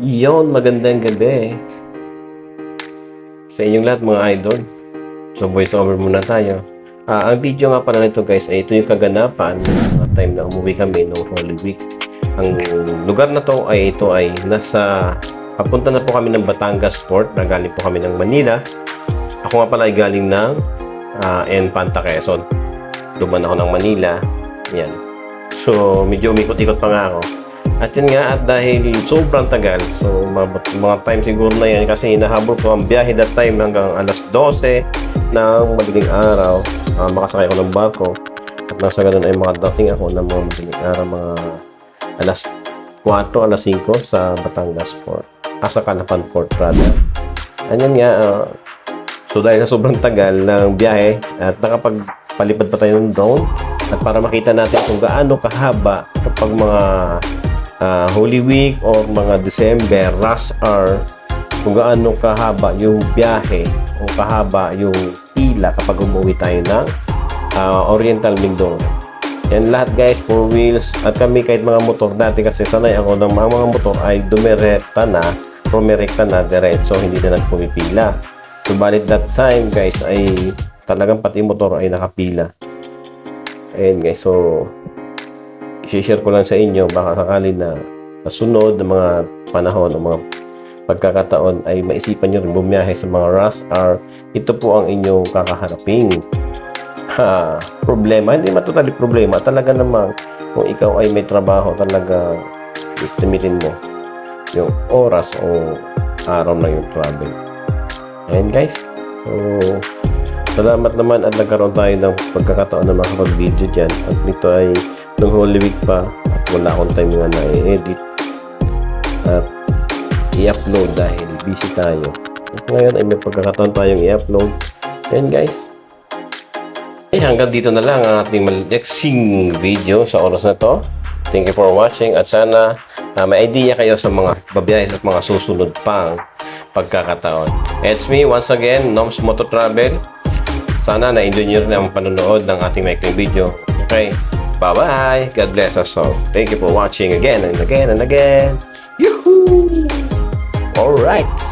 Yon, magandang gabi. Sa inyong lahat mga idol. So voice over muna tayo. Ah, ang video nga pala nito guys ay ito yung kaganapan ng time na umuwi kami noong Holy Week. Ang lugar na to ay ito ay nasa papunta na po kami ng Batangas Port na galing po kami ng Manila. Ako nga pala ay galing ng uh, Enfanta Quezon. Duman ako ng Manila. Yan. So medyo umikot-ikot pa nga ako. At yun nga, at dahil sobrang tagal, so mga, mga time siguro na yan kasi hinahabol ko ang biyahe that time hanggang alas 12 ng madaling araw, uh, makasakay ko ng barko. At nasa ganun ay makadating ako ng mga madaling araw, mga alas 4, alas 5 sa Batangas Port. Asa Calapan Port, rather. Anyan nga, uh, so dahil sa sobrang tagal ng biyahe at nakapagpalipad pa tayo ng drone, at para makita natin kung gaano kahaba kapag mga uh, Holy Week or mga December, rush hour, kung gaano kahaba yung biyahe o kahaba yung pila kapag umuwi tayo ng uh, Oriental Mindoro. Yan lahat guys, four wheels at kami kahit mga motor dati kasi sanay ako ng mga, mga motor ay dumirekta na, rumirekta na diretso, hindi na nagpumipila. Subalit that time guys ay talagang pati motor ay nakapila. Ayan guys, so i-share ko lang sa inyo baka sakali na nasunod ng mga panahon ng mga pagkakataon ay maisipan nyo rin bumiyahe sa mga rush hour. Ito po ang inyong kakaharaping ha, problema. Hindi man totally problema. Talaga namang kung ikaw ay may trabaho, talaga estimatein mo yung oras o araw na yung travel. Ayan guys. So, salamat naman at nagkaroon tayo ng pagkakataon na makapag-video dyan. At ito ay nung Holy Week pa at wala akong time nga na i-edit at i-upload dahil busy tayo. At ngayon ay may pagkakataon tayong i-upload. Ayan guys. Eh, hanggang dito na lang ang ating malexing video sa oras na to. Thank you for watching at sana uh, may idea kayo sa mga babiyahe at mga susunod pang pagkakataon. It's me once again, Noms Moto Travel. Sana na-enjoy nyo rin ang panonood ng ating maikling video. Okay? Bye-bye! God bless us all. Thank you for watching again and again and again. Yoo-hoo! Alright!